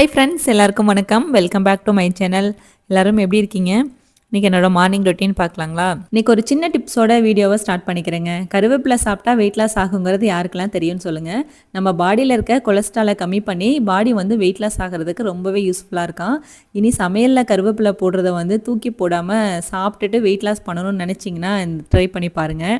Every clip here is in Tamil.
ஹாய் ஃப்ரெண்ட்ஸ் எல்லாருக்கும் வணக்கம். Welcome back to my channel எல்லோரும் எப்படி இருக்கீங்க? இன்றைக்கி என்னோட மார்னிங் ரொட்டீன் பார்க்கலாங்களா? இன்றைக்கி ஒரு சின்ன டிப்ஸோட வீடியோவை ஸ்டார்ட் பண்ணிக்கிறேங்க. கருவேப்பிலை சாப்பிட்டா வெயிட் லாஸ் ஆகுங்கிறது யாருக்கெல்லாம் தெரியும்னு சொல்லுங்கள் நம்ம பாடியில் இருக்க கொலஸ்ட்ராலை கம்மி பண்ணி பாடி வந்து வெயிட் லாஸ் ஆகிறதுக்கு ரொம்பவே யூஸ்ஃபுல்லாக இருக்கான். இனி சமையலில் கருவேப்பிலை போடுறத வந்து தூக்கி போடாமல் சாப்பிட்டுட்டு வெயிட் லாஸ் பண்ணணும்னு நினச்சிங்கன்னா ட்ரை பண்ணி பாருங்கள்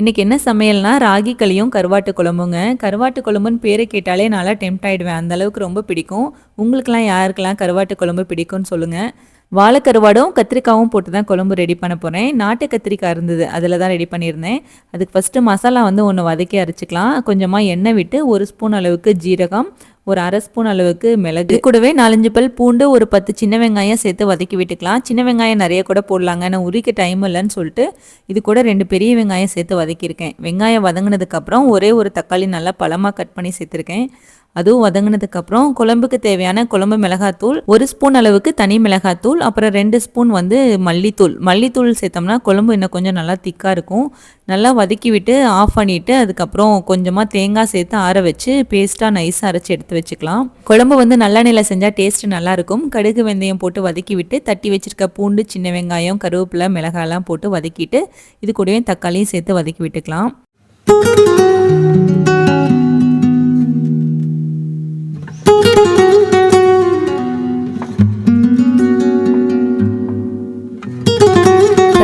இன்றைக்கி என்ன சமையல்னா ராகி களியும் கருவாட்டு குழம்புங்க கருவாட்டு குழம்புன்னு பேரை கேட்டாலே நல்லா டெம்ட் ஆகிடுவேன் அந்தளவுக்கு ரொம்ப பிடிக்கும். உங்களுக்கெல்லாம் யாருக்கெல்லாம் கருவாட்டு குழம்பு பிடிக்கும்னு சொல்லுங்கள் வாழைக்கருவாடும் கத்திரிக்காவும் போட்டு தான் குழம்பு ரெடி பண்ண போகிறேன் நாட்டு கத்திரிக்காய் இருந்தது. அதில் தான் ரெடி பண்ணியிருந்தேன். அதுக்கு ஃபஸ்ட்டு மசாலா வந்து ஒன்று வதக்கி அரைச்சிக்கலாம். கொஞ்சமாக எண்ணெய் விட்டு ஒரு ஸ்பூன் அளவுக்கு ஜீரகம் ஒரு அரை ஸ்பூன் அளவுக்கு மிளகு. கூடவே நாலஞ்சு பல் பூண்டு ஒரு பத்து சின்ன வெங்காயம் சேர்த்து வதக்கி விட்டுக்கலாம். சின்ன வெங்காயம் நிறைய கூட போடலாங்க. நான் உரிக்க டைம் இல்லைன்னு சொல்லிட்டு இது கூட ரெண்டு பெரிய வெங்காயம் சேர்த்து வதக்கியிருக்கேன். வெங்காயம் வதங்கினதுக்கப்புறம் ஒரே ஒரு தக்காளி நல்லா பழமாக கட் பண்ணி சேர்த்துருக்கேன். அதுவும் வதங்கினதுக்கு அப்புறம் குழம்புக்கு தேவையான குழம்பு மிளகாத்தூள் ஒரு ஸ்பூன் அளவுக்கு தனி மிளகாத்தூள் அப்புறம் ரெண்டு ஸ்பூன் வந்து மல்லித்தூள். மல்லித்தூள் சேர்த்தோம்னா குழம்பு இன்னும் கொஞ்சம் நல்லா திக்காக இருக்கும். நல்லா வதக்கி விட்டு ஆஃப் பண்ணிவிட்டு அதுக்கப்புறம் கொஞ்சமாக தேங்காய் சேர்த்து ஆற வச்சு பேஸ்ட்டாக நைஸாக அரைச்சி எடுத்து வச்சுக்கலாம். குழம்பு வந்து நல்லெண்ணெயில் செஞ்சால் டேஸ்ட் நல்லாயிருக்கும் கடுகு வெந்தயம் போட்டு வதக்கி விட்டு தட்டி வச்சுருக்க பூண்டு சின்ன வெங்காயம் கருவேப்பிலை மிளகாயெல்லாம் போட்டு வதக்கிட்டு இது கூடவே தக்காளியும் சேர்த்து வதக்கி விட்டுக்கலாம்.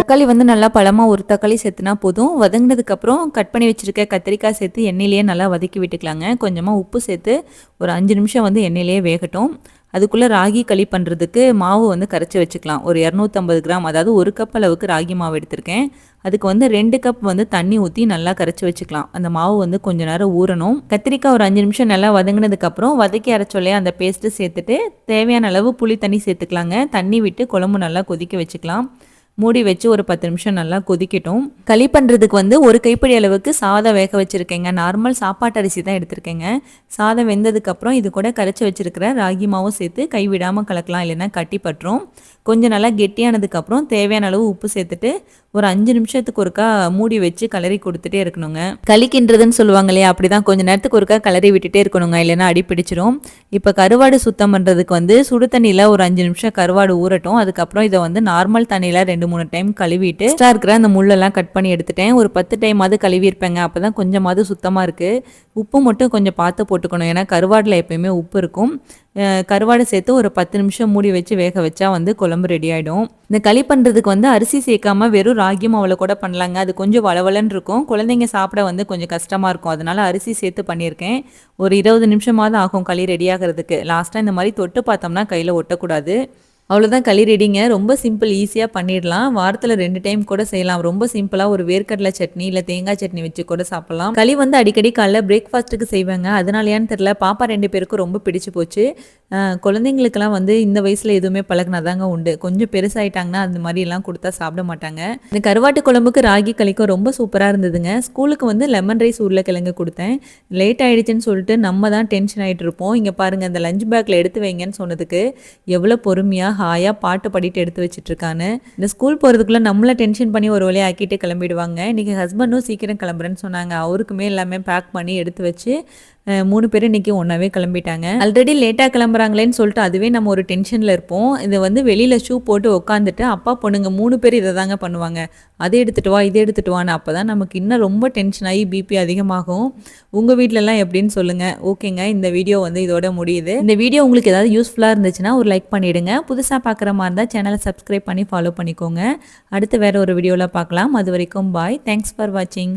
தக்காளி வந்து நல்லா பழமாக ஒரு தக்காளி சேர்த்துனா போதும். வதங்கினதுக்கப்புறம் கட் பண்ணி வச்சுருக்க கத்திரிக்காய் சேர்த்து எண்ணெயிலேயே நல்லா வதக்கி விட்டுக்கலாங்க. கொஞ்சமாக உப்பு சேர்த்து ஒரு அஞ்சு நிமிஷம் வந்து எண்ணெயிலேயே வேகட்டும். அதுக்குள்ளே ராகி களி பண்ணுறதுக்கு மாவு வந்து கரைச்சி வச்சுக்கலாம். ஒரு இரநூத்தம்பது கிராம் அதாவது ஒரு கப் அளவுக்கு ராகி மாவு எடுத்திருக்கேன். அதுக்கு வந்து ரெண்டு கப் வந்து தண்ணி ஊற்றி நல்லா கரைச்சி வச்சுக்கலாம். அந்த மாவு வந்து கொஞ்ச நேரம் ஊறணும். கத்திரிக்காய் ஒரு அஞ்சு நிமிஷம் நல்லா வதங்கினதுக்கப்புறம் வதக்கி அரைச்சொல்லையே அந்த பேஸ்ட்டு சேர்த்துட்டு தேவையான அளவு புளி தண்ணி சேர்த்துக்கலாங்க. தண்ணி விட்டு குழம்பு நல்லா கொதிக்க வச்சுக்கலாம். மூடி வச்சு ஒரு பத்து நிமிஷம் நல்லா கொதிக்கட்டும். களி பண்ணுறதுக்கு வந்து ஒரு கைப்பிடி அளவுக்கு சாதம் வேக வச்சுருக்கேங்க. நார்மல் சாப்பாட்டு அரிசி தான் எடுத்திருக்கேங்க. சாதம் வெந்ததுக்கப்புறம் இது கூட கரைச்சி வச்சுருக்கிற ராகி மாவும் சேர்த்து கைவிடாமல் கலக்கலாம் இல்லைன்னா கட்டி பட்டுரும் கொஞ்சம் நல்லா கெட்டியானதுக்கப்புறம் தேவையான அளவு உப்பு சேர்த்துட்டு ஒரு அஞ்சு நிமிஷத்துக்கு ஒருக்கா மூடி வச்சு கலரி கொடுத்துட்டே இருக்கணுங்க. கலிக்கின்றதுன்னு சொல்லுவாங்க இல்லையா அப்படி தான் கொஞ்சம் நேரத்துக்கு ஒருக்கா கலரி விட்டுட்டே இருக்கணுங்க இல்லைன்னா அடி பிடிச்சிரும். இப்போ கருவாடு சுத்தம் பண்ணுறதுக்கு வந்து சுடு தண்ணியில் ஒரு அஞ்சு நிமிஷம் கருவாடு ஊறட்டும். அதுக்கப்புறம் இதை வந்து நார்மல் தண்ணியில் ரெண்டு மூணு டைம் கழுவிட்டு எக்ஸ்ட்ரா இருக்கிற அந்த முள்ளெல்லாம் கட் பண்ணி எடுத்துட்டேன். ஒரு பத்து டைமாவது கழுவி இருப்பேங்க அப்போ தான் கொஞ்சமாவது சுத்தமாக இருக்குது உப்பு மட்டும் கொஞ்சம் பார்த்து போட்டுக்கணும். ஏன்னா கருவாடில் எப்பயுமே உப்பு இருக்கும். கருவாடு சேர்த்து ஒரு பத்து நிமிஷம் மூடி வச்சு வேக வச்சா வந்து குழம்பு ரெடி ஆகிடும் இந்த களி பண்ணுறதுக்கு வந்து அரிசி சேர்க்காம வெறும் ராகி மாவில் கூட பண்ணலாங்க. அது கொஞ்சம் வளவலன்னு இருக்கும். குழந்தைங்க சாப்பிட வந்து கொஞ்சம் கஷ்டமாக இருக்கும். அதனால அரிசி சேர்த்து பண்ணியிருக்கேன். ஒரு இருபது நிமிஷமாவது ஆகும் களி ரெடி ஆகிறதுக்கு. லாஸ்ட்டாக இந்த மாதிரி தொட்டு பார்த்தோம்னா கையில் ஒட்டக்கூடாது. அவ்வளோதான் களி ரெடிங்க ரொம்ப சிம்பிள் ஈஸியாக பண்ணிடலாம். வாரத்தில் ரெண்டு டைம் கூட செய்யலாம். ரொம்ப சிம்பிளாக ஒரு வேர்க்கடலை சட்னி இல்லை தேங்காய் சட்னி வச்சு கூட சாப்பிட்லாம். களி வந்து அடிக்கடி காலைல பிரேக்ஃபாஸ்ட்டுக்கு செய்வாங்க. அதனாலயான்னு தெரில பாப்பா ரெண்டு பேருக்கும் ரொம்ப பிடிச்சி போச்சு. குழந்தைங்களுக்கெல்லாம் வந்து இந்த வயசில் எதுவுமே பழகினாதாங்க உண்டு. கொஞ்சம் பெருசாயிட்டாங்கன்னா அந்த மாதிரி எல்லாம் கொடுத்தா சாப்பிட மாட்டாங்க. இந்த கருவாட்டு குழம்புக்கு ராகி களிக்கும் ரொம்ப சூப்பராக இருந்ததுங்க. ஸ்கூலுக்கு வந்து லெமன் ரைஸ் உருளைக்கிழங்கு கொடுத்தேன். லேட் ஆகிடுச்சின்னு சொல்லிட்டு நம்ம தான் டென்ஷன் ஆகிட்டு இருப்போம். இங்கே பாருங்கள் அந்த லஞ்ச் பேக்கில் எடுத்து வைங்கன்னு சொன்னதுக்கு எவ்வளோ பொறுமையாக ஹாயாக பாட்டு பாடிட்டு எடுத்து வச்சுட்ருக்கானு. இந்த ஸ்கூல் போகிறதுக்குள்ளே நம்மளை டென்ஷன் பண்ணி ஒரு வழியாக ஆக்கிட்டு கிளம்பிடுவாங்க. இன்றைக்கி ஹஸ்பண்டும் சீக்கிரம் கிளம்புறேன்னு சொன்னாங்க. அவருக்குமே எல்லாமே பேக் பண்ணி எடுத்து வச்சு மூணு பேர் இன்றைக்கி ஒன்றாவே கிளம்பிட்டாங்க. ஆல்ரெடி லேட்டாக கிளம்புறாங்களேன்னு சொல்லிட்டு அதுவே நம்ம ஒரு டென்ஷனில் இருப்போம். இதை வந்து வெளியில் ஷூ போட்டு உட்காந்துட்டு அப்பா பொண்ணுங்க மூணு பேர் இதை தாங்க பண்ணுவாங்க. அதை எடுத்துகிட்டு வா இதை எடுத்துகிட்டு வான்னு. அப்போ தான் நமக்கு இன்னும் ரொம்ப டென்ஷன் ஆகி பிபி அதிகமாகும். உங்கள் வீட்டிலலாம் எப்படின்னு சொல்லுங்கள் ஓகேங்க இந்த வீடியோ வந்து இதோட முடியுது. இந்த வீடியோ உங்களுக்கு ஏதாவது யூஸ்ஃபுல்லாக இருந்துச்சுன்னா ஒரு லைக் பண்ணிவிடுங்க புதுசாக பார்க்குற மாதிரி இருந்தால் சேனலை சப்ஸ்கிரைப் பண்ணி ஃபாலோ பண்ணிக்கோங்க. அடுத்து வேறு ஒரு வீடியோவில் பார்க்கலாம் அது வரைக்கும் பாய் தேங்க்ஸ் ஃபார் வாட்சிங்